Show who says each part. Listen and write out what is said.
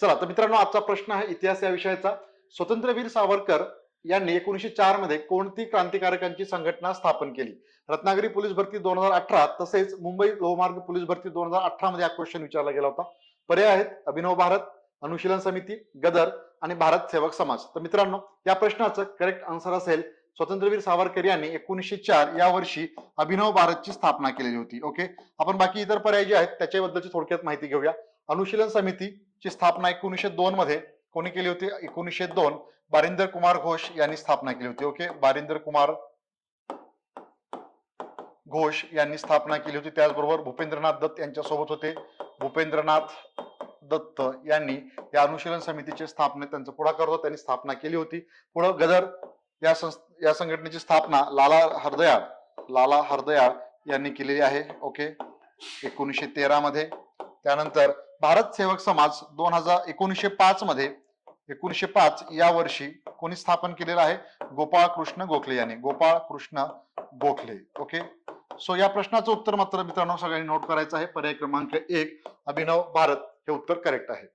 Speaker 1: चला तर मित्रांनो आजचा प्रश्न आहे इतिहास या विषयाचा. स्वतंत्रवीर सावरकर यांनी एकोणीसशे चारमध्ये कोणती क्रांतिकारकांची संघटना स्थापन केली? रत्नागिरी पोलीस भरती दोन हजार अठरा तसेच मुंबई लोहमार्ग पोलीस भरती दोन हजार अठरा मध्ये हा क्वेश्चन विचारला गेला होता. पर्याय आहेत अभिनव भारत अनुशीलन समिती गदर आणि भारत सेवक समाज. तर मित्रांनो या प्रश्नाचं करेक्ट आन्सर असेल स्वतंत्रवीर सावरकर यांनी एकोणीसशे चार या वर्षी अभिनव भारतची स्थापना केलेली होती. ओके आपण बाकी इतर पर्याय जे आहेत त्याच्याबद्दलची थोडक्यात माहिती घेऊया. अनुशीलन समितीची स्थापना एकोणीसशे दोन मध्ये कोणी केली होती? एकोणीसशे दोन बारिंदर कुमार घोष यांनी स्थापना केली होती. ओके? बारिंदर कुमार घोष यांनी स्थापना केली होती. त्याचबरोबर भूपेंद्रनाथ दत्त यांच्या सोबत होते. भूपेंद्रनाथ दत्त यांनी या अनुशीलन समितीची स्थापना त्यांचा पुढाकार होता. त्यांनी स्थापना केली होती. पुढं गदर या संस या संघटनेची स्थापना लाला हरदयाळ लाला हरदयाळ यांनी केलेली आहे. ओके? एकोणीसशे तेरा मध्ये. त्यानंतर भारत सेवक समाज दोन हजार एकोणीसशे पाच मध्ये एकोणीसशे पाच या वर्षी कोणी स्थापन केलेलं आहे? गोपाळ कृष्ण गोखले यांनी. गोपाळ कृष्ण गोखले. ओके सो या प्रश्नाचं उत्तर मात्र मित्रांनो सगळ्यांनी नोट करायचं आहे. पर्याय क्रमांक एक अभिनव भारत. हे उत्तर करेक्ट आहे.